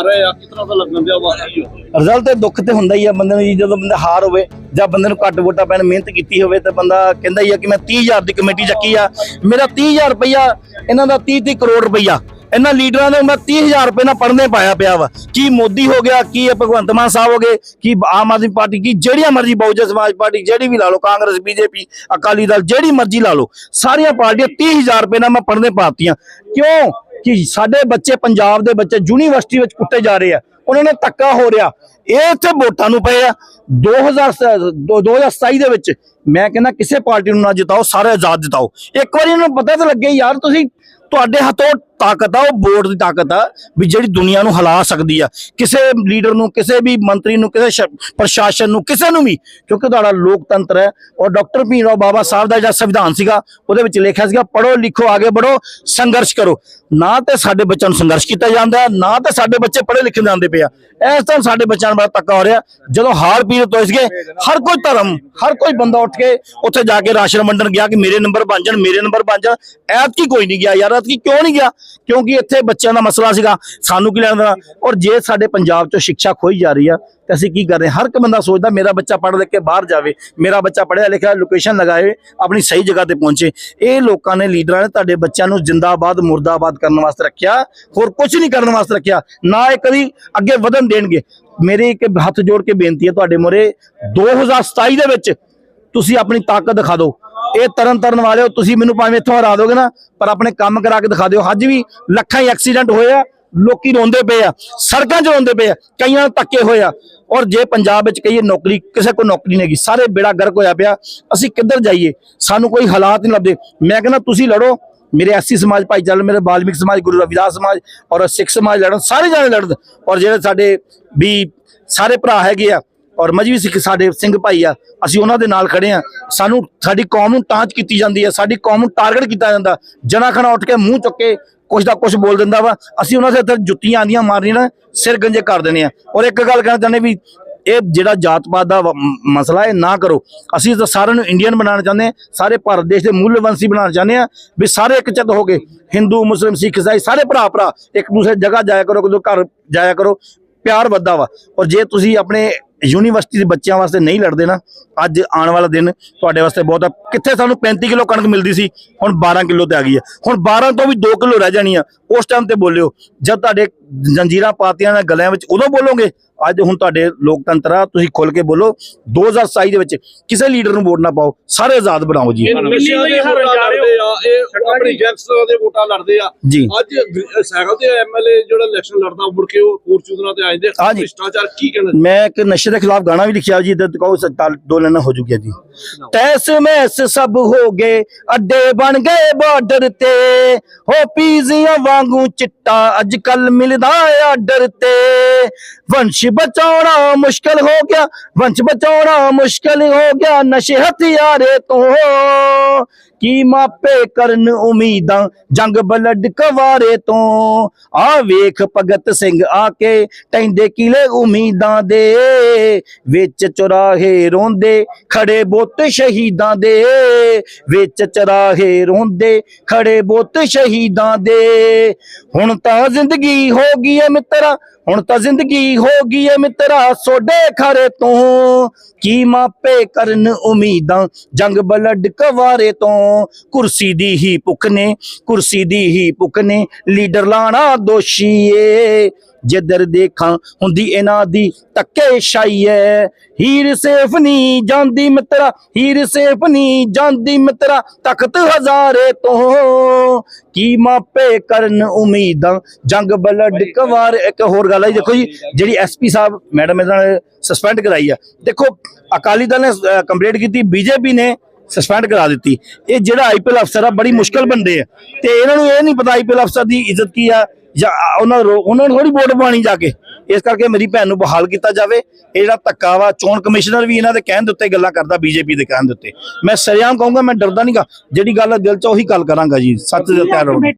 ਆ ਰਹੇ ਆ ਕਿਸ ਤਰ੍ਹਾਂ ਲੱਗਣ ਦਿਆ ਵਾ। ਰਿਜ਼ਲਟ ਤੇ ਦੁੱਖ ਤੇ ਹੁੰਦਾ ਹੀ ਆ, ਬੰਦੇ ਨੂੰ ਜੀ ਜਦੋਂ ਬੰਦਾ ਹਾਰ ਹੋਵੇ ਜਾਂ ਬੰਦੇ ਨੂੰ ਘੱਟ ਵੋਟਾਂ ਪੈਣ, ਮਿਹਨਤ ਕੀਤੀ ਹੋਵੇ ਤੇ ਬੰਦਾ ਕਹਿੰਦਾ ਹੀ ਆ ਕਿ ਮੈਂ 30000 ਦੀ ਕਮੇਟੀ ਚੱਕੀ ਆ। ਮੇਰਾ 30000 ਰੁਪਈਆ, ਇਹਨਾਂ ਦਾ 30 30 ਕਰੋੜ ਰੁਪਈਆ। ਇਹਨਾਂ ਲੀਡਰਾਂ ਨੇ ਮੈਂ 30000 ਰੁਪਏ ਨਾਲ ਪੜਨੇ ਪਾਇਆ ਪਿਆ ਵਾ। ਕੀ ਮੋਦੀ ਹੋ ਗਿਆ, ਕੀ ਭਗਵੰਤ ਮਾਨ ਸਾਹਿਬ ਹੋ ਗਏ, ਕੀ ਆਮ ਆਦਮੀ ਪਾਰਟੀ, ਕੀ ਜਿਹੜੀਆਂ ਮਰਜ਼ੀ ਬਹੁਜਨ ਸਮਾਜ ਪਾਰਟੀ, ਜਿਹੜੀ ਵੀ ਲਾ ਲਓ, ਕਾਂਗਰਸ, ਬੀਜੇਪੀ, ਅਕਾਲੀ ਦਲ, ਜਿਹੜੀ ਮਰਜ਼ੀ ਲਾ ਲਓ, ਸਾਰੀਆਂ ਪਾਰਟੀਆਂ 30000 ਰੁਪਏ ਨਾਲ ਮੈਂ ਪੜਨੇ ਪਾਤੀਆਂ ਕਿਉਂ? ਕਿ ਸਾਡੇ ਬੱਚੇ ਪੰਜਾਬ ਦੇ ਬੱਚੇ ਯੂਨੀਵਰਸਿਟੀ ਵਿੱਚ ਕੁੱਟੇ ਜਾ ਰਹੇ ਆ, ਉਹਨਾਂ ਨਾਲ ਧੱਕਾ ਹੋ ਰਿਹਾ। ਇਹ ਇੱਥੇ ਵੋਟਾਂ ਨੂੰ ਪਏ ਆ। 2000 ਦੋ- 2027 ਦੇ ਵਿੱਚ ਮੈਂ ਕਹਿੰਦਾ ਕਿਸੇ ਪਾਰਟੀ ਨੂੰ ਨਾ ਜਿਤਾਓ, ਸਾਰੇ ਆਜ਼ਾਦ ਜਿਤਾਓ। ਇੱਕ ਵਾਰੀ ਇਹਨਾਂ ਨੂੰ ਪਤਾ ਤਾਂ ਲੱਗੇ, ਯਾਰ ਤੁਸੀਂ ਤੁਹਾਡੇ ਹੱਥੋਂ ਤਾਕਤ ਆ, ਉਹ ਵੋਟ ਦੀ ਤਾਕਤ ਆ ਵੀ ਜਿਹੜੀ ਦੁਨੀਆ ਨੂੰ ਹਿਲਾ ਸਕਦੀ ਆ। ਕਿਸੇ ਲੀਡਰ ਨੂੰ, ਕਿਸੇ ਵੀ ਮੰਤਰੀ ਨੂੰ, ਕਿਸੇ ਪ੍ਰਸ਼ਾਸਨ ਨੂੰ, ਕਿਸੇ ਨੂੰ ਵੀ, ਕਿਉਂਕਿ ਤੁਹਾਡਾ ਲੋਕਤੰਤਰ ਹੈ, ਔਰ ਡਾਕਟਰ ਭੀਮ ਰਾਓ ਬਾਬਾ ਸਾਹਿਬ ਦਾ ਜਿਹੜਾ ਸੰਵਿਧਾਨ ਸੀਗਾ, ਉਹਦੇ ਵਿੱਚ ਲਿਖਿਆ ਸੀਗਾ ਪੜੋ ਲਿਖੋ, ਆਗੇ ਬੜੋ ਸੰਘਰਸ਼ ਕਰੋ। ਨਾ ਤੇ ਸਾਡੇ ਬੱਚਿਆਂ ਨੂੰ ਸੰਘਰਸ਼ ਕੀਤਾ ਜਾਂਦਾ ਨਾ ਤੇ ਸਾਡੇ ਬੱਚੇ ਪੜ੍ਹੇ ਲਿਖੇ ਜਾਂਦੇ ਪਿਆ ਇਸ ਤਰ੍ਹਾਂ ਸਾਡੇ ਬੱਚਿਆਂ ਨੂੰ ਬੜਾ ਧੱਕਾ ਹੋ ਰਿਹਾ, ਜਦੋਂ ਹਾਰ ਪੀੜਤ ਹੋਏ ਸੀਗੇ, ਹਰ ਕੋਈ ਧਰਮ, ਹਰ ਕੋਈ ਬੰਦਾ ਉੱਠ ਕੇ ਉੱਥੇ ਜਾ ਕੇ ਰਾਸ਼ਨ ਵੰਡਣ ਗਿਆ ਕਿ ਮੇਰੇ ਨੰਬਰ ਬਣ ਜਾਣ, ਮੇਰੇ ਨੰਬਰ ਬਣ ਜਾਣ, ਐਤਕੀ ਕੋਈ ਨਹੀਂ ਗਿਆ ਯਾਰ, ਐਤਕੀ ਕਿਉਂ ਨਹੀਂ ਗਿਆ? ਕਿਉਂਕਿ ਇੱਥੇ ਬੱਚਿਆਂ ਦਾ ਮਸਲਾ ਸੀਗਾ, ਸਾਨੂੰ ਕੀ ਲੈਣ ਦੇਣਾ ਔਰ ਜੇ ਸਾਡੇ ਪੰਜਾਬ ਚੋਂ ਸਿੱਖਿਆ ਖੋਈ ਜਾ ਰਹੀ ਆ, ਤੇ ਅਸੀਂ ਕੀ ਕਰ ਰਹੇ? ਹਰ ਇੱਕ ਬੰਦਾ ਸੋਚਦਾ, ਮੇਰਾ ਬੱਚਾ ਪੜ੍ਹ ਲਿਖ ਕੇ ਬਾਹਰ ਜਾਵੇ, ਮੇਰਾ ਬੱਚਾ ਪੜ੍ਹਿਆ ਲਿਖਿਆ ਲੋਕੇਸ਼ਨ ਲਗਾਏ, ਆਪਣੀ ਸਹੀ ਜਗ੍ਹਾ ਤੇ ਪਹੁੰਚੇ। ਇਹ ਲੋਕਾਂ ਨੇ, ਲੀਡਰਾਂ ਨੇ ਤੁਹਾਡੇ ਬੱਚਿਆਂ ਨੂੰ ਜਿੰਦਾਬਾਦ, ਮੁਰਦਾਬਾਦ ਕਰਨ ਵਾਸਤੇ ਰੱਖਿਆ, ਹੋਰ ਕੁਝ ਨਹੀਂ ਕਰਨ ਵਾਸਤੇ ਰੱਖਿਆ। ਨਾ ਇਹ ਕਦੀ ਅੱਗੇ ਵਧਣ ਦੇਣਗੇ। ਮੇਰੀ ਇੱਕ ਹੱਥ ਜੋੜ ਕੇ ਬੇਨਤੀ ਹੈ ਤੁਹਾਡੇ ਮੋਰੇ 2027 ਦੇ ਵਿੱਚ ਤੁਸੀਂ ਆਪਣੀ ਤਾਕਤ ਦਿਖਾ ਦਿਓ। ਇਹ ਤਰਨ ਤਰਨ ਵਾਲਿਓ, ਤੁਸੀਂ ਮੈਨੂੰ ਭਾਵੇਂ ਇੱਥੋਂ ਹਰਾ ਦੋਗੇ ਨਾ, ਪਰ ਆਪਣੇ ਕੰਮ ਕਰਾ ਕੇ ਦਿਖਾ ਦਿਓ। ਅੱਜ ਵੀ ਲੱਖਾਂ ਹੀ ਐਕਸੀਡੈਂਟ ਹੋਏ ਆ, ਲੋਕੀ ਰੋਂਦੇ ਪਏ ਆ, ਸੜਕਾਂ 'ਚ ਰੋਂਦੇ ਪਏ ਆ, ਕਈਆਂ ਨੂੰ ਧੱਕੇ ਹੋਏ ਆ। ਔਰ ਜੇ ਪੰਜਾਬ ਵਿੱਚ ਕਹੀਏ ਨੌਕਰੀ, ਕਿਸੇ ਕੋਲ ਨੌਕਰੀ ਨਹੀਂ ਹੈਗੀ, ਸਾਰੇ ਬੇੜਾ ਗਰਕ ਹੋਇਆ ਪਿਆ। ਅਸੀਂ ਕਿੱਧਰ ਜਾਈਏ? ਸਾਨੂੰ ਕੋਈ ਹਾਲਾਤ ਨਹੀਂ ਲੱਭਦੇ। ਮੈਂ ਕਹਿੰਦਾ, ਤੁਸੀਂ ਲੜੋ। ਮੇਰੇ ਐਸੀ ਸਮਾਜ ਭਾਈਚਾਰਾ, ਮੇਰੇ ਬਾਲਮਿਕ ਸਮਾਜ, ਗੁਰੂ ਰਵਿਦਾਸ ਸਮਾਜ ਔਰ ਸਿੱਖ ਸਮਾਜ ਲੜਨ, ਸਾਰੇ ਜਾਣੇ ਲੜਨ। ਔਰ ਜਿਹੜੇ ਸਾਡੇ ਵੀ ਸਾਰੇ ਭਰਾ ਹੈਗੇ ਆ ਔਰ ਮਜਬੀ ਸਿੱਖ ਸਾਡੇ ਸਿੰਘ ਭਾਈ ਆ, ਅਸੀਂ ਉਹਨਾਂ ਦੇ ਨਾਲ ਖੜੇ ਆ। ਸਾਨੂੰ ਸਾਡੀ ਕੌਮ ਨੂੰ ਟਾਂਚ ਕੀਤੀ ਜਾਂਦੀ ਹੈ ਸਾਡੀ ਕੌਮ ਨੂੰ ਟਾਰਗੇਟ ਕੀਤਾ ਜਾਂਦਾ। ਜਨਾ ਖਣਾ ਉੱਠ ਕੇ ਮੂੰਹ ਚੁੱਕ ਕੇ ਕੁਛ ਦਾ ਕੁਛ ਬੋਲ ਦਿੰਦਾ ਵਾ। ਅਸੀਂ ਉਹਨਾਂ ਦੇ ਇੱਥੇ ਜੁੱਤੀਆਂ ਆਂਦੀਆਂ ਮਾਰਨੀਆਂ ਨਾ, ਸਿਰ ਗੰਜੇ ਕਰ ਦਿੰਦੇ ਆ। ਔਰ ਇੱਕ ਗੱਲ ਕਹਿਣਾ ਚਾਹੁੰਦੇ ਵੀ ਇਹ ਜਿਹੜਾ ਜਾਤ ਪਾਤ ਦਾ ਵ- ਮਸਲਾ ਹੈ ਨਾ ਕਰੋ। ਅਸੀਂ ਤਾਂ ਸਾਰਿਆਂ ਨੂੰ ਇੰਡੀਅਨ ਬਣਾਉਣਾ ਚਾਹੁੰਦੇ ਹਾਂ ਸਾਰੇ ਭਾਰਤ ਦੇਸ਼ ਦੇ ਮੂਲਵੰਸ਼ੀ ਬਣਾਉਣਾ ਚਾਹੁੰਦੇ ਆ ਵੀ ਸਾਰੇ ਇੱਕ ਚਿੱਤ ਹੋ ਕੇ ਹਿੰਦੂ ਮੁਸਲਿਮ ਸਿੱਖ ਇਸਾਈ ਸਾਰੇ ਭਰਾ ਭਰਾ ਇੱਕ ਦੂਸਰੇ ਜਗ੍ਹਾ ਜਾਇਆ ਕਰੋ ਕਿਦੋਂ ਘਰ ਜਾਇਆ ਕਰੋ। ਪਿਆਰ ਵੱਧਦਾ ਵਾ। ਔਰ ਜੇ ਤੁਸੀਂ ਆਪਣੇ ਯੂਨੀਵਰਸਿਟੀ ਦੇ ਬੱਚਿਆਂ ਵਾਸਤੇ ਨਹੀਂ ਲੜਦੇ ਨਾ ਅੱਜ ਆਉਣ ਵਾਲਾ ਦਿਨ ਤੁਹਾਡੇ ਵਾਸਤੇ ਬਹੁਤ ਆ। ਕਿੱਥੇ ਸਾਨੂੰ 35 ਕਿਲੋ ਕਣਕ ਮਿਲਦੀ ਸੀ ਹੁਣ 12 ਕਿਲੋ ਤੇ ਆ ਗਈ ਹੈ ਹੁਣ 12 ਤੋਂ ਵੀ 2 ਕਿਲੋ ਰਹਿ ਜਾਣੀ ਆ ਉਸ ਟਾਈਮ ਤੇ ਬੋਲਿਓ ਜਦ ਤੁਹਾਡੇ ਜੰਜੀਰਾਂ ਪਾਤੀਆਂ ਨੇ ਗਲਿਆਂ ਵਿੱਚ ਉਦੋਂ ਬੋਲੋਗੇ ਅੱਜ ਹੁਣ ਤੁਹਾਡੇ ਲੋਕਤੰਤਰ ਆ ਤੁਸੀਂ ਖੁੱਲ ਕੇ ਬੋਲੋ 2027 ਦੇ ਵਿੱਚ ਕਿਸੇ ਲੀਡਰ ਨੂੰ ਵੋਟ ਨਾ ਪਾਓ ਸਾਰੇ ਆਜ਼ਾਦ ਬਣਾਓ ਜੀ। ਇਹ ਨਸ਼ਿਆਂ ਦੇ ਵੋਟਾਂ ਲੜਦੇ ਆ ਇਹ ਆਪਣੀ ਗੈਂਗਸਟਰਾਂ ਦੇ ਵੋਟਾਂ ਲੜਦੇ ਆ। ਜੀ। ਅੱਜ ਗ- ਸਾਈਕਲ ਤੇ ਐਮਐਲਏ ਜਿਹੜਾ ਇਲੈਕਸ਼ਨ ਲੜਦਾ ਮੁੜ ਕੇ ਉਹ ਫੋਰਚੂਨਰਾਂ ਤੇ ਆ ਜਾਂਦੇ ਆ। ਹਾਂਜੀ। ਭ੍ਰਿਸ਼ਟਾਚਾਰ ਕੀ ਕਹਿਣਾ ਮੈਂ ਇੱਕ ਨਸ਼ੇ ਦੇ ਖਿਲਾਫ ਗਾਣਾ ਵੀ ਲਿਖਿਆ ਜੀ ਤੇ ਕਹੋ ਸੱਤਾ ਦੋ ਲੈਣਾ ਹੋ ਚੁੱਕਿਆ ਜੀ। ਤੈਸ ਮੈਸ ਸਭ ਹੋ ਗਏ, ਅੱਡੇ ਬਣ ਗਏ ਬਾਰਡਰ ਤੇ। ਹੋ ਪੀਜ਼ੀਆਂ ਵਾਂਗੂ ਚਿੱਟਾ ਅੱਜ ਕੱਲ ਮਿਲਦਾ ਆਰਡਰ ਤੇ। ਵੰਸ਼ ਬਚਾਉਣਾ ਮੁਸ਼ਕਲ ਹੋ ਗਿਆ, ਵੰਸ਼ ਬਚਾਉਣਾ ਮੁਸ਼ਕਲ ਹੋ ਗਿਆ, ਨਸ਼ੇ ਹਥਿਆਰੇ ਤੋਂ। ਕੀ ਮਾਪੇ ਕਰਨ ਉਮੀਦਾਂ, ਜੰਗ ਬਲੱਡ ਕਵਾਰੇ ਤੋਂ। ਆ ਵੇਖ ਭਗਤ ਸਿੰਘ ਆ ਕੇ ਟੈਂਦੇ ਕਿਲੇ ਉਮੀਦਾਂ ਦੇ। ਵਿੱਚ ਚੁਰਾਹੇ ਰੋਂਦੇ, ਖੜੇ ਬੁੱਤ ਸ਼ਹੀਦਾਂ ਦੇ ਵਿੱਚ ਚੁਰਾਹੇ ਰੋਂਦੇ, ਖੜੇ ਬੁੱਤ ਸ਼ਹੀਦਾਂ ਦੇ। ਹੁਣ ਤਾਂ ਜ਼ਿੰਦਗੀ ਹੋ ਗਈ ਏ ਮਿੱਤਰਾ, ਹੁਣ ਤਾਂ ਜ਼ਿੰਦਗੀ ਹੋ ਗਈ ਏ ਮਿੱਤਰਾ, ਸੋਡੇ ਖਰੇ ਤੋਂ ਕੀ ਮਾਪੇ ਕਰਨ ਉਮੀਦਾਂ? ਜੰਗ ਬਲੱਡ ਕਵਾਰੇ ਤੋਂ ਕੁਰਸੀ ਦੀ ਹੀ ਭੁੱਖ ਨੇ, ਕੁਰਸੀ ਦੀ ਹੀ ਭੁੱਖ ਨੇ, ਲੀਡਰ ਲਾਣਾ ਦੋਸ਼ੀ ਏ। ਜਿੱਧਰ ਦੇਖਾਂ ਹੁੰਦੀ ਇਹਨਾਂ ਦੀ ਧੱਕੇ ਸ਼ਾਈ ਐ। ਹੀਰ ਸੇਫ ਨਹੀਂ ਜਾਂਦੀ ਮਿੱਤਰਾ ਹੀਰ ਸੇਫ ਨਹੀਂ ਜਾਂਦੀ ਮਿੱਤਰਾ ਤਖਤ ਹਜ਼ਾਰੇ ਤੋਂ। ਕੀ ਮਾਪੇ ਕਰਨ ਉਮੀਦਾਂ ਜੰਗ ਬਲੱਡ ਕਵਾਰ। ਇੱਕ ਹੋਰ ਗੱਲ ਹੈ ਦੇਖੋ ਜੀ ਜਿਹੜੀ ਐਸਪੀ ਸਾਹਿਬ ਮੈਡਮ ਇਹਨਾਂ ਨੇ ਸਸਪੈਂਡ ਕਰਾਈ ਆ। ਦੇਖੋ ਅਕਾਲੀ ਦਲ ਨੇ ਕੰਪਲੀਟ ਕੀਤੀ ਬੀਜੇਪੀ ਨੇ ਸਸਪੈਂਡ ਕਰਾ ਦਿੱਤੀ। ਇਹ ਜਿਹੜਾ ਆਈਪੀਐਲ ਅਫਸਰ ਆ ਬੜੀ ਮੁਸ਼ਕਲ ਬੰਦੇ ਆ। ਤੇ ਇਹਨਾਂ ਨੂੰ ਇਹ ਨਹੀਂ ਪਤਾ ਆਈਪੀਐਲ ਅਫਸਰ ਦੀ ਇੱਜ਼ਤ ਕੀ ਆ। ਜਾਂ ਉਹਨਾਂ ਉਹਨਾਂ ਨੂੰ ਥੋੜੀ ਵੋਟ ਪਾਣੀ ਜਾ ਕੇ। ਇਸ ਕਰਕੇ ਮੇਰੀ ਭੈਣ ਨੂੰ ਬਹਾਲ ਕੀਤਾ ਜਾਵੇ। ਇਹ ਜਿਹੜਾ ਧੱਕਾ ਵਾ ਚੋਣ ਕਮਿਸ਼ਨਰ ਵੀ ਇਹਨਾਂ ਦੇ ਕਹਿਣ ਦੇ ਉੱਤੇ ਗੱਲਾਂ ਕਰਦਾ ਬੀਜੇਪੀ ਦੇ ਕਹਿਣ ਦੇ ਉੱਤੇ। ਮੈਂ ਸਰਿਆਮ ਕਹੂੰਗਾ ਮੈਂ ਡਰਦਾ ਨਹੀਂਗਾ ਜਿਹੜੀ ਗੱਲ ਦਿਲ ਚ ਉਹੀ ਗੱਲ ਕਰਾਂਗਾ ਜੀ। ਸੱਚ ਦੇ ਰਹੋ